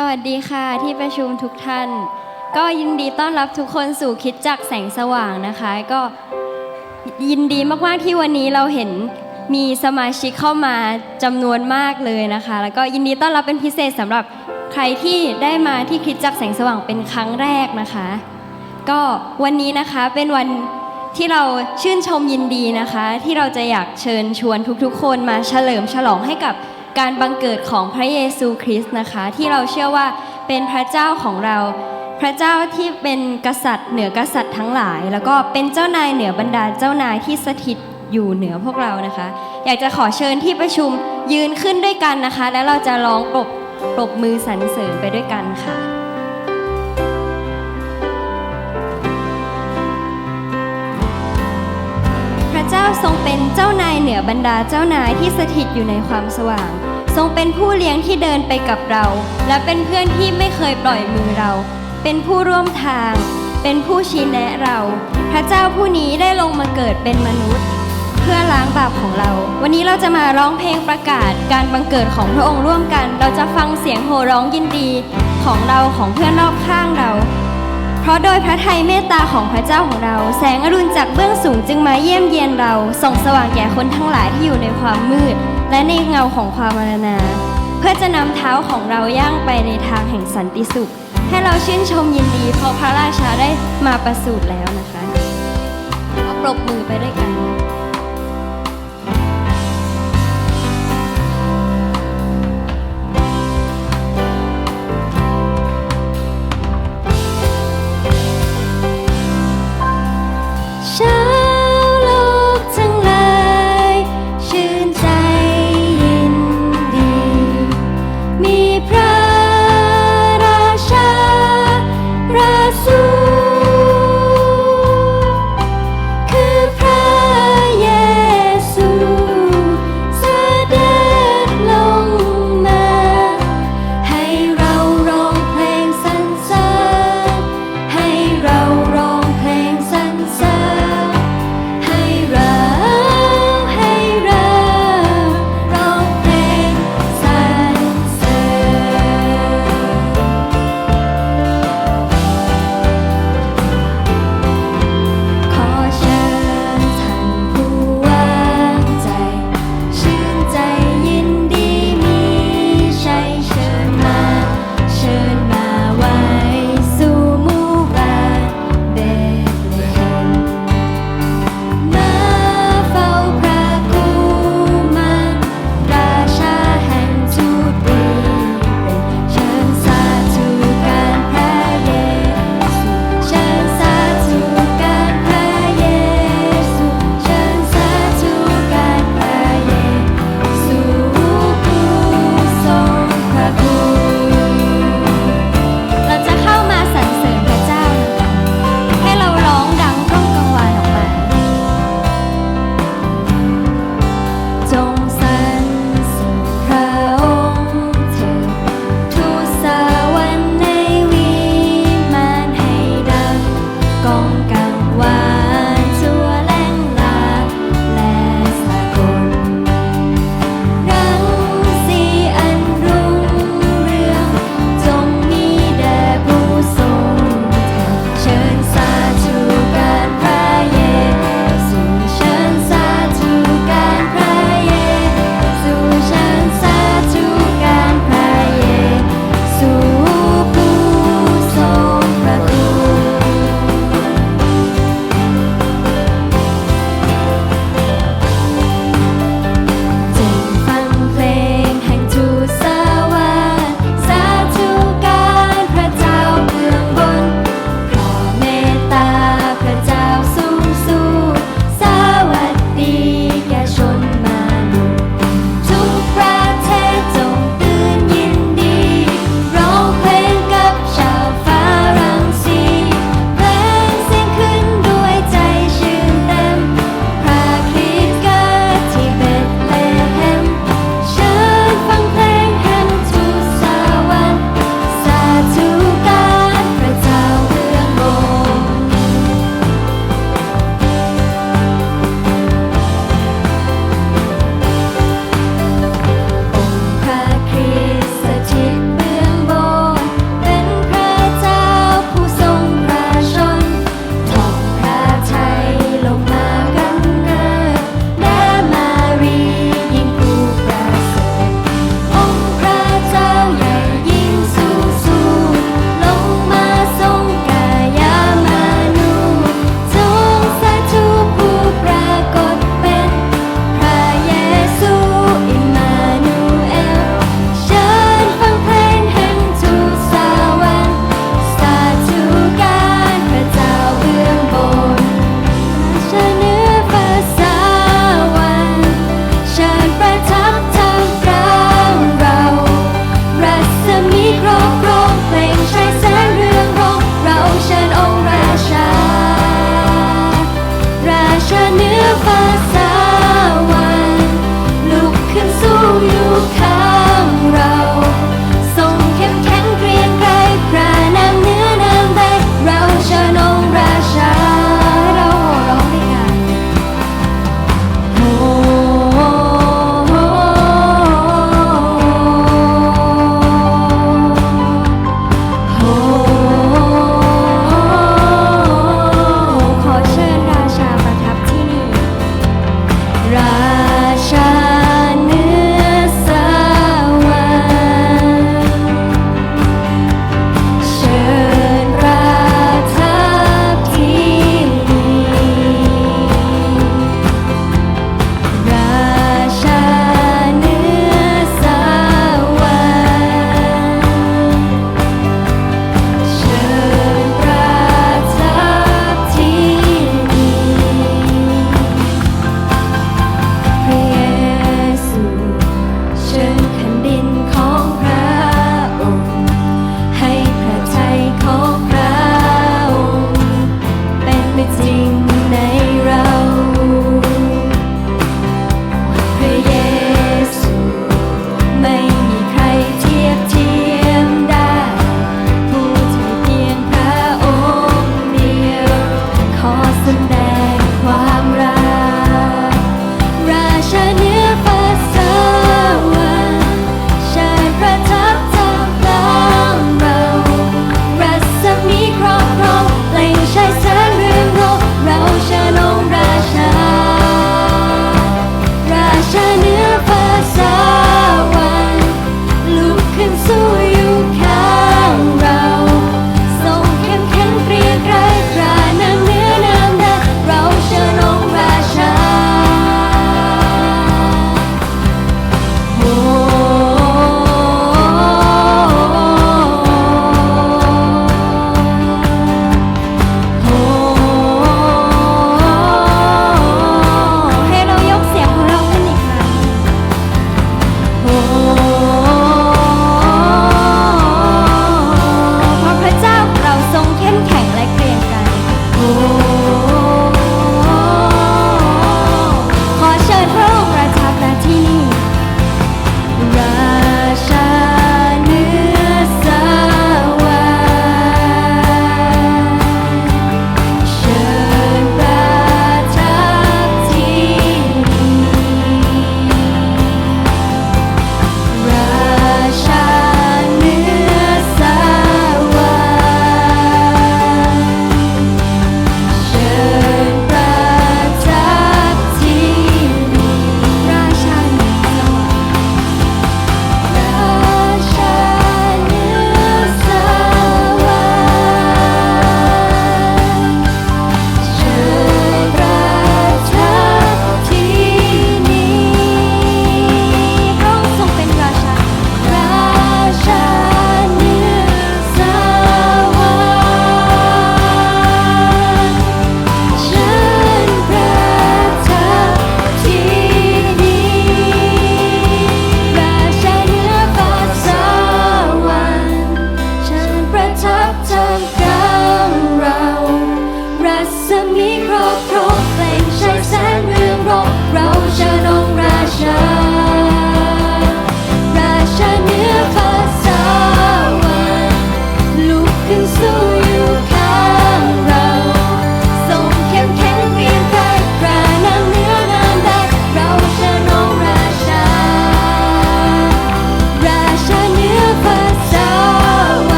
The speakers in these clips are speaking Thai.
สวัสดีค่ะที่ประชุมทุกท่าน ก็ยินดีต้อนรับทุกคนสู่คิดจักแสงสว่างนะคะ ก็ยินดีมากๆที่วันนี้เราเห็นมีสมาชิกเข้ามาจำนวนมากเลยนะคะ แล้วก็ยินดีต้อนรับเป็นพิเศษสำหรับใครที่ได้มาที่คริดจักแสงสว่างเป็นครั้งแรกนะคะ ก็วันนี้นะคะเป็นวันที่เราชื่นชมยินดีนะคะ ที่เราจะอยากเชิญชวนทุกๆ คนมาเฉลิมฉลองให้กับ การบังเกิดของพระเยซูคริสต์นะคะ ที่เราเชื่อว่าเป็นพระเจ้าของเรา พระเจ้าที่เป็นกษัตริย์เหนือกษัตริย์ทั้งหลาย แล้วก็เป็นเจ้านายเหนือบรรดาเจ้านายที่สถิตอยู่เหนือพวกเรานะคะ อยากจะขอเชิญที่ประชุมยืนขึ้นด้วยกันนะคะ แล้วเราจะร้องปรบปรบมือสรรเสริญไปด้วยกันค่ะพระเจ้าทรงเป็นเจ้านายเหนือบรรดาเจ้านายที่สถิตอยู่ในความสว่าง ทรงเป็นผู้เลี้ยงที่เดินไปกับเรา และเป็นเพื่อนที่ไม่เคยปล่อยมือเรา เป็นผู้ร่วมทาง เป็นผู้ชี้แนะเรา พระเจ้าผู้นี้ได้ลงมาเกิดเป็นมนุษย์ เพื่อล้างบาปของเรา วันนี้เราจะมาร้องเพลงประกาศการบังเกิดของพระองค์ร่วมกัน เราจะฟังเสียงโห่ร้องยินดีของเราของเพื่อนรอบข้างเรา เพราะโดยพระทัยเมตตาของพระเจ้าของเรา แสงอรุณจากเบื้องสูงจึงมาเยี่ยมเยียนเรา ส่องสว่างแก่คนทั้งหลายที่อยู่ในความมืด และในเงาของความมรณา เพื่อจะนำเท้าของเราย่างไปในทางแห่งสันติสุข ให้เราชื่นชมยินดีเพราะพระราชาได้มาประสูติแล้วนะคะเราปรบมือไปด้วยกัน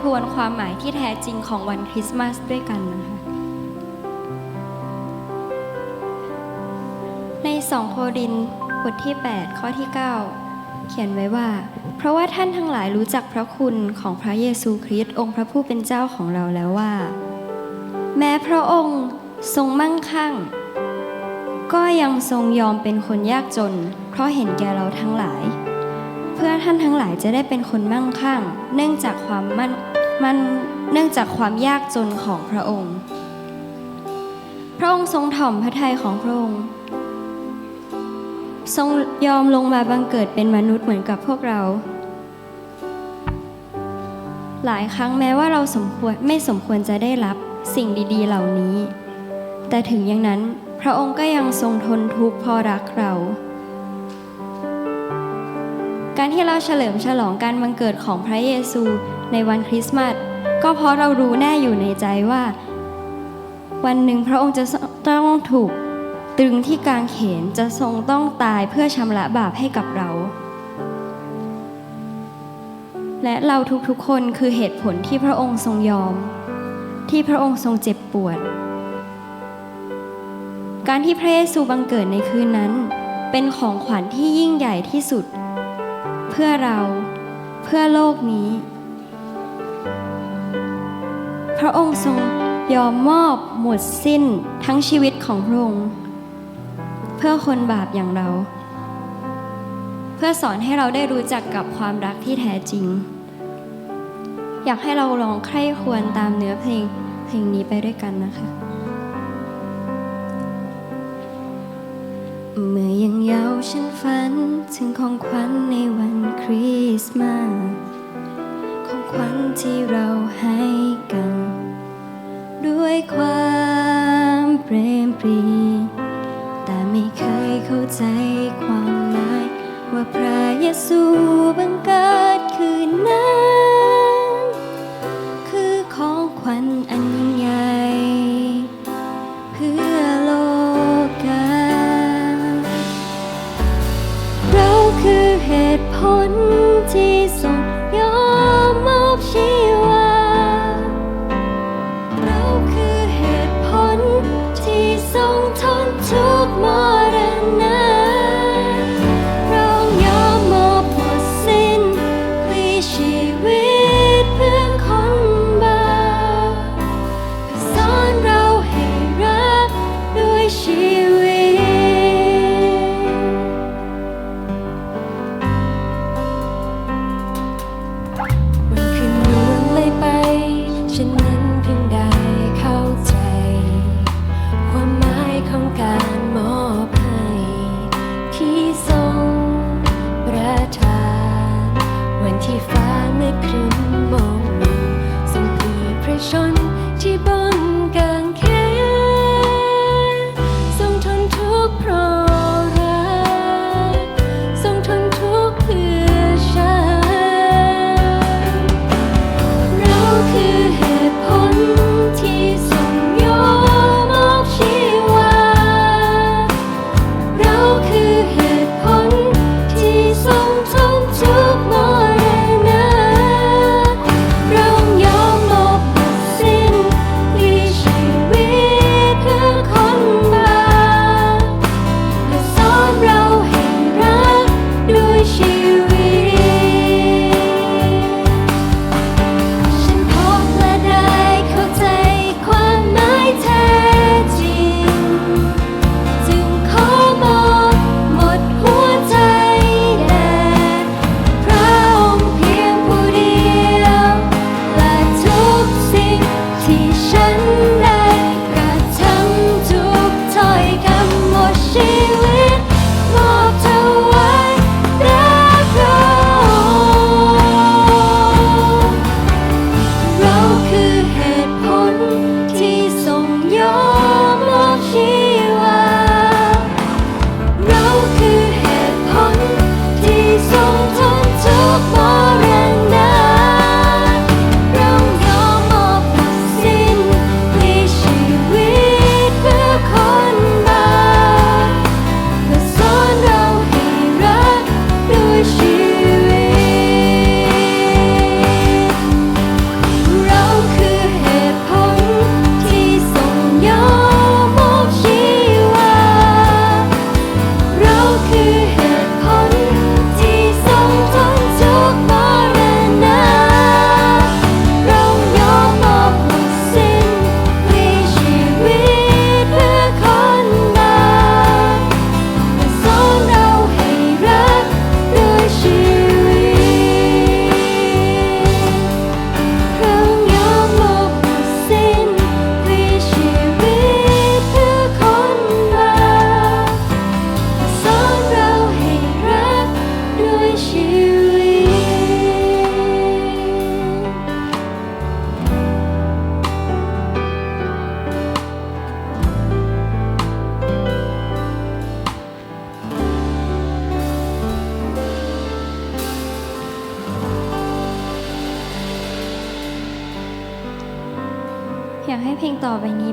ทวนความหมายที่แท้จริงของวันคริสต์มาสด้วยกันนะคะใน 2 โครินบทที่ 8 ข้อที่ 9 เขียนไว้ว่า เพราะว่าท่านทั้งหลายรู้จักพระคุณของพระเยซูคริสต์องค์พระผู้เป็นเจ้าของเราแล้วว่า แม้พระองค์ทรงมั่งคั่ง ก็ยังทรงยอมเป็นคนยากจน เพราะเห็นแก่เราทั้งหลาย เพื่อท่านทั้งหลายจะได้เป็นคนมั่งคั่ง เนื่องจากความมั่น มันเนื่องจากความยากจนของพระองค์ พระองค์ทรงถ่อมพระทัยของพระองค์ ทรงยอมลงมาบังเกิดเป็นมนุษย์เหมือนกับพวกเรา หลายครั้งแม้ว่าเราสมควรไม่สมควรจะได้รับสิ่งดีๆ เหล่านี้ แต่ถึงอย่างนั้นพระองค์ก็ยังทรงทนทุกข์พราะรักเรา การที่เราเฉลิมฉลองการบังเกิดของพระเยซู ในวันคริสต์มาสก็เพราะเรารู้แน่อยู่ในใจว่า วันหนึ่งพระองค์จะต้องถูกตรึงที่กางเขนจะทรงต้องตายเพื่อชำระบาปให้กับเรา และเราทุกๆคนคือเหตุผลที่พระองค์ทรงยอม ที่พระองค์ทรงเจ็บปวด การที่พระเยซูบังเกิดในคืนนั้น เป็นของขวัญที่ยิ่งใหญ่ที่สุด เพื่อเราเพื่อโลกนี้ พระองค์ทรงยอมมอบหมดสิ้นทั้งชีวิตของพระองค์เพื่อคนบาปอย่างเรา เพื่อสอนให้เราได้รู้จักกับความรักที่แท้จริง อยากให้เราลองใคร่ควรตามเนื้อเพลงเพลงนี้ไปด้วยกันนะคะ เมื่อยังเยาว์ฉันฝันถึงของขวัญในวันคริสต์มาสของขวัญที่เราให้กัน ด้วยความเปรมปรี แต่ไม่เคยเข้าใจความหมาย ว่าพระเยซูบังเกิดคืนนั้น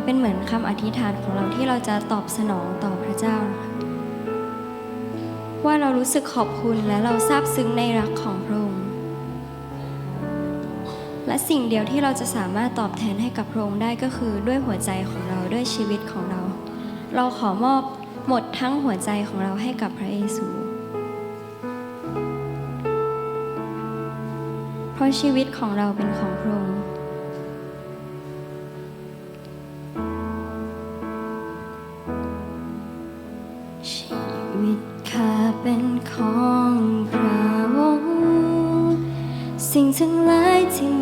เป็นเหมือนคำอธิษฐานของเราที่เราจะตอบสนองต่อพระเจ้านะคะว่าเรารู้สึกขอบคุณและเราซาบซึ้งในรักของพระองค์และสิ่งเดียวที่เราจะสามารถตอบแทนให้กับพระองค์ได้ก็คือด้วยหัวใจของเราด้วยชีวิตของเรา เราขอมอบหมดทั้งหัวใจของเราให้กับพระเยซู เพราะชีวิตของเราเป็นของพระองค์ ทั้งหลายที่